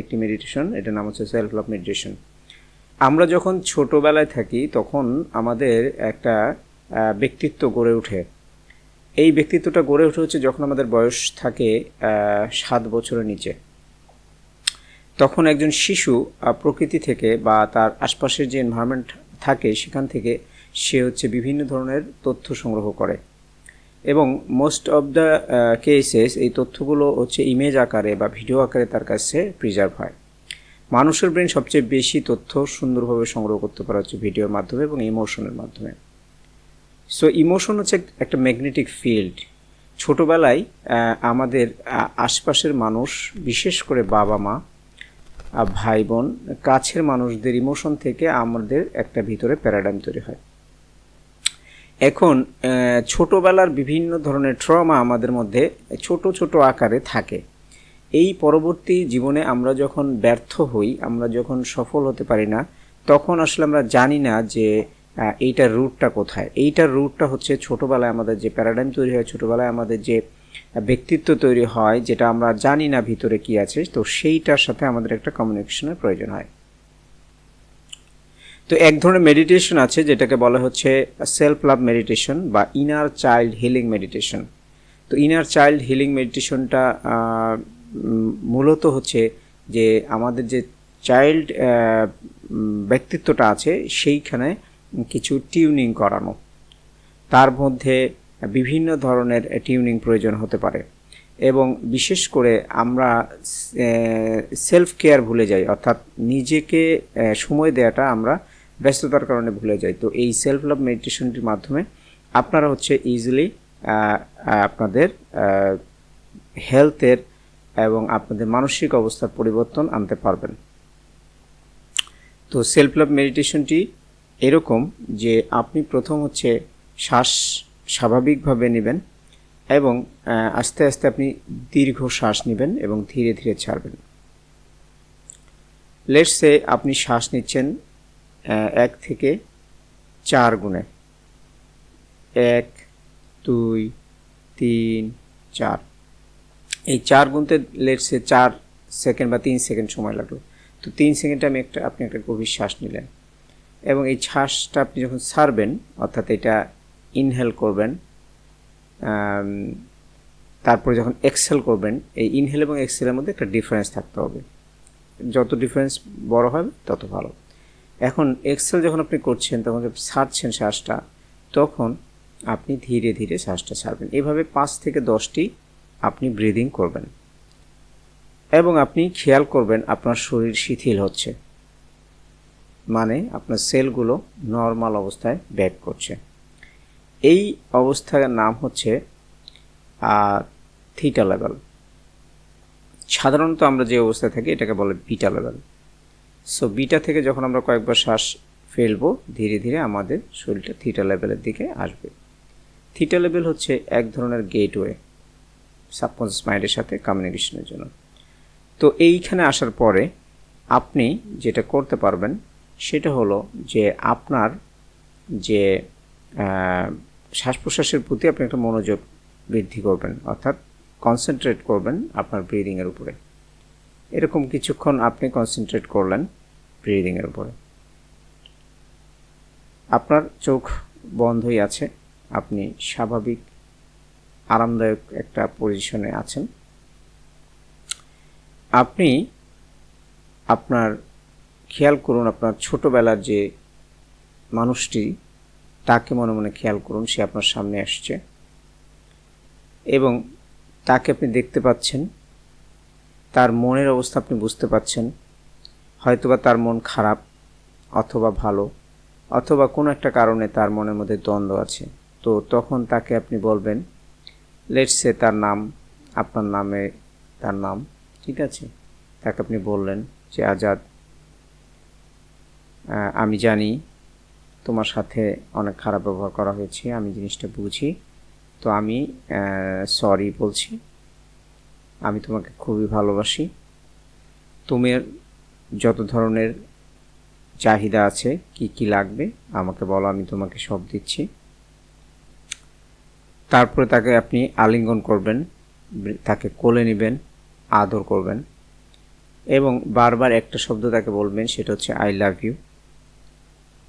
একটি মেডিটেশন এটার নাম হচ্ছে সেলফ লাভ মেডিটেশন আমরা যখন ছোটোবেলায় থাকি, তখন আমাদের একটা ব্যক্তিত্ব গড়ে ওঠে। এই ব্যক্তিত্বটা গড়ে ওঠে হচ্ছে যখন আমাদের বয়স থাকে সাত বছরের নিচে। তখন একজন শিশু প্রকৃতি থেকে বা তার আশপাশের যে এনভায়রনমেন্ট থাকে, সেখান থেকে সে হচ্ছে বিভিন্ন ধরনের তথ্য সংগ্রহ করে। এবং মোস্ট অফ দ্য কেসেস এই তথ্যগুলো হচ্ছে ইমেজ আকারে বা ভিডিও আকারে তার কাছে প্রিজার্ভ হয়। মানুষের ব্রেন সবচেয়ে বেশি তথ্য সুন্দরভাবে সংগ্রহ করতে পারা হচ্ছে ভিডিওর মাধ্যমে এবং ইমোশনের মাধ্যমে। সো ইমোশন হচ্ছে একটা ম্যাগনেটিক ফিল্ড ছোটোবেলায় আমাদের আশপাশের মানুষ, বিশেষ করে বাবা মা ভাই বোন, কাছের মানুষদের ইমোশন থেকে আমাদের একটা ভিতরে প্যারাডাইম তৈরি হয়। এখন ছোটোবেলার বিভিন্ন ধরনের ট্রমা আমাদের মধ্যে ছোট ছোট আকারে থাকে। এই পরবর্তী জীবনে আমরা যখন ব্যর্থ হই, আমরা যখন সফল হতে পারি না, তখন আসলে আমরা জানি না যে এইটার রুটটা কোথায়। এইটার রুটটা হচ্ছে ছোটোবেলায় আমাদের যে প্যারাডাইম তৈরি হয়, ছোটোবেলায় আমাদের যে ব্যক্তিত্ব তৈরি হয়, যেটা আমরা জানি না ভিতরে কি আছে, তো সেইটার সাথে আমাদের একটা কমিউনিকেশনের প্রয়োজন হয়। তো এক ধরনের মেডিটেশন আছে, যেটাকে বলা হচ্ছে সেলফ লাভ মেডিটেশন বা ইনার চাইল্ড হিলিং মেডিটেশন তো ইনার চাইল্ড হিলিং মেডিটেশনটা মূলত হচ্ছে যে আমাদের যে চাইল্ড ব্যক্তিত্বটা আছে, সেইখানে কিছু টিউনিং করানো। তার মধ্যে বিভিন্ন ধরনের টিউনিং প্রয়োজন হতে পারে। এবং বিশেষ করে আমরা সেলফ কেয়ার ভুলে যাই, অর্থাৎ নিজেকে সময় দেওয়াটা আমরা ব্যস্ততার কারণে ভুলে যাই তো এই সেলফ লাভ মেডিটেশনটির মাধ্যমে আপনারা হচ্ছে ইজিলি আপনাদের হেলথের এবং আপনাদের মানসিক অবস্থার পরিবর্তন আনতে পারবেন। তো সেলফ লাভ মেডিটেশনটি এরকম যে আপনি প্রথম হচ্ছে শ্বাস স্বাভাবিকভাবে নেবেন এবং আস্তে আস্তে আপনি দীর্ঘ শ্বাস নেবেন এবং ধীরে ধীরে ছাড়বেন। লেটসে আপনি শ্বাস নিচ্ছেন এক থেকে চার গুণে। এক, দুই, তিন, চার। এই চার গুনতে লেটসে চার সেকেন্ড বা তিন সেকেন্ড সময় লাগল। তো তিন সেকেন্ডে আমি একটা, আপনি একটা গভীর শ্বাস নিলেন। এবং এই শ্বাসটা আপনি যখন ছাড়বেন, অর্থাৎ এটা ইনহেল করবেন তারপরে যখন এক্সেল করবেন, এই ইনহেল এবং এক্সেলের মধ্যে একটা ডিফারেন্স থাকতে হবে। যত ডিফারেন্স বড় হবে, তত ভালো। এখন এক্সেল যখন আপনি করছেন তখন ছাড়ছেন শ্বাসটা, তখন আপনি ধীরে ধীরে শ্বাসটা ছাড়বেন। এভাবে পাঁচ থেকে দশটি আপনি ব্রিদিং করবেন। এবং আপনি খেয়াল করবেন আপনার শরীর শিথিল হচ্ছে। মানে আপনার সেলগুলো নর্মাল অবস্থায় ব্যাক করছে। এই অবস্থার নাম হচ্ছে থিটা লেভেল সাধারণত আমরা যে অবস্থায় থাকি, এটাকে বলে বিটা লেভেল সো বিটা থেকে যখন আমরা কয়েকবার শ্বাস ফেলব, ধীরে ধীরে আমাদের শরীরটা থিটা লেভেলের দিকে আসবে। থিটা লেভেল হচ্ছে এক ধরনের গেটওয়ে সাবকনসিয়াস মাইন্ডের সাথে কমিউনিকেশনের জন্য। তো, এইখানে আসার পরে আপনি যেটা করতে পারবেন, সেটা হলো যে আপনার যে শ্বাস প্রশ্বাসের প্রতি আপনি একটা মনোযোগ বৃদ্ধি করবেন, অর্থাৎ কনসেন্ট্রেট করবেন আপনার ব্রিদিংয়ের উপরে। এরকম কিছুক্ষণ আপনি কনসেন্ট্রেট করলেন ব্রিদিংয়ের উপরে। আপনার চোখ বন্ধই আছে, আপনি স্বাভাবিক, আরামদায়ক একটা পজিশনে আছেন। আপনি আপনার খেয়াল করুন, আপনার ছোটবেলার যে মানুষটি, তাকে মনে মনে খেয়াল করুন, সে আপনার সামনে আসছে। এবং তাকে আপনি দেখতে পাচ্ছেন তার মনের অবস্থা আপনি বুঝতে পাচ্ছেন। হয়তোবা তার মন খারাপ, অথবা ভালো, অথবা কোনো একটা কারণে তার মনের মধ্যে দ্বন্দ্ব আছে। তো তখন তাকে আপনি বলবেন লেটসে তার নাম, আপনার নামে তার নাম। ঠিক আছে? তাকে আপনি বললেন যে, আজাদ আমি জানি তোমার সাথে অনেক খারাপ ব্যবহার করা হয়েছে, আমি জিনিসটা বুঝি। তো আমি সরি বলছি। আমি তোমাকে খুবই ভালোবাসি। তুমি যত ধরনের চাহিদা আছে, কি কি লাগবে, আমাকে বলো, আমি তোমাকে সব দিচ্ছি। তারপরে তাকে আপনি আলিঙ্গন করবেন, তাকে কোলে নেবেন, আদর করবেন। এবং বারবার একটা শব্দ তাকে বলবেন, সেটা হচ্ছে I love you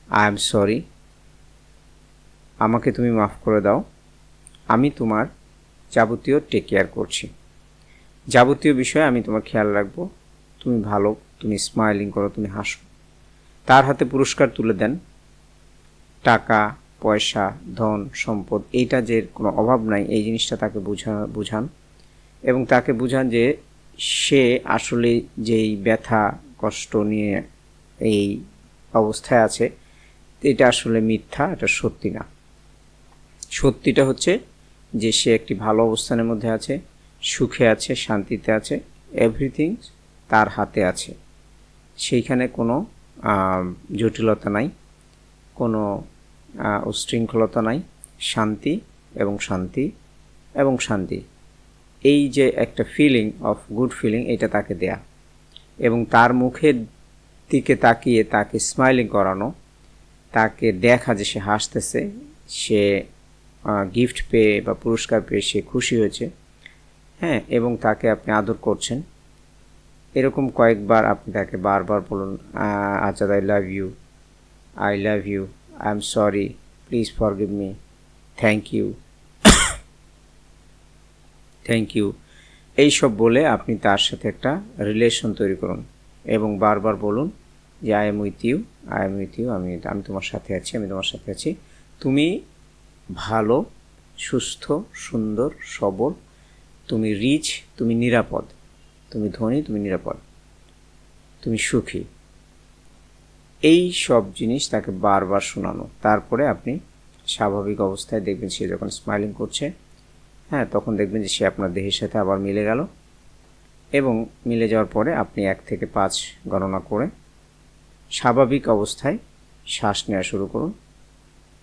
I am sorry আমাকে তুমি মাফ করে দাও, আমি তোমার যাবতীয় টেক কেয়ার করছি। যাবতীয় বিষয়ে আমি তোমার খেয়াল রাখব। তুমি ভালো, তুমি স্মাইলিং করো, তুমি হাসো। তার হাতে পুরস্কার তুলে দেন। টাকা, পয়সা, ধন, সম্পদ, এইটা যে কোনো অভাব নাই, এই জিনিসটা তাকে বুঝা, বুঝান। এবং তাকে বুঝান যে সে আসলে যেই ব্যথা, কষ্ট নিয়ে এই অবস্থায় আছে, এটা আসলে মিথ্যা, এটা সত্যি না। সত্যিটা হচ্ছে যে সে একটি ভালো অবস্থানের মধ্যে আছে। সুখে আছে শান্তিতে আছে এভরিথিং তার হাতে আছে। সেইখানে কোনো জটিলতা নাই কোনো আহ, উচ্ছৃঙ্খলতা নাই শান্তি এবং শান্তি এবং শান্তি। এই যে একটা ফিলিং অফ গুড ফিলিং এটা তাকে দেয়া। এবং তার মুখের দিকে তাকিয়ে তাকে স্মাইলিং করানো তাকে দেখা যে সে হাসতেছে সে গিফট পেয়ে বা পুরস্কার পেয়ে সে খুশি হয়েছে হ্যাঁ এবং তাকে আপনি আদর করছেন। এরকম কয়েকবার আপনি তাকে বারবার বলুন Azad I love you I love you I am sorry please forgive me thank you thank you এইসব বলে আপনি তার সাথে একটা রিলেশন তৈরি করুন এবং বারবার বলুন যে I am with you I am with you আমি আমি তোমার সাথে আছি, আমি তোমার সাথে আছি। তুমি ভালো, সুস্থ, সুন্দর, সবল তুমি রিচ তুমি নিরাপদ। তুমি ধনী, তুমি নিরাপদ। তুমি সুখী। এই সব জিনিস তাকে বারবার শোনানো। তারপরে আপনি স্বাভাবিক অবস্থায় দেখবেন সে যখন স্মাইলিং করছে হ্যাঁ তখন দেখবেন যে সে আপনার দেহের সাথে আবার মিলে গেল। এবং মিলে যাওয়ার পরে আপনি এক থেকে পাঁচ গণনা করে স্বাভাবিক অবস্থায় শ্বাস নেওয়া শুরু করুন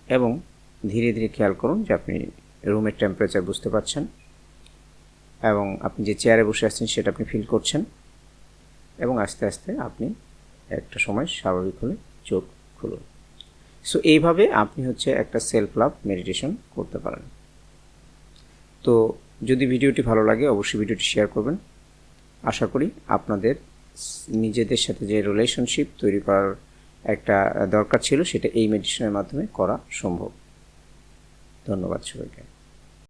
এবং ধীরে ধীরে খেয়াল করুন যে আপনি রুমের টেম্পারেচার বুঝতে পারছেন। এবং আপনি যে চেয়ারে বসে আছেন সেটা আপনি ফিল করছেন এবং আস্তে আস্তে আপনি একটা সময় স্বাভাবিক হলে চোখ খুলুন। সো এইভাবে আপনি হচ্ছে একটা সেলফ লাভ মেডিটেশন করতে পারেন। তো যদি ভিডিওটি ভালো লাগে, অবশ্যই ভিডিওটি শেয়ার করবেন। আশা করি আপনাদের নিজেদের সাথে যে রিলেশনশিপ তৈরি করার একটা দরকার ছিল, সেটা এই মেডিটেশনের মাধ্যমে করা সম্ভব। ধন্যবাদ সবাইকে।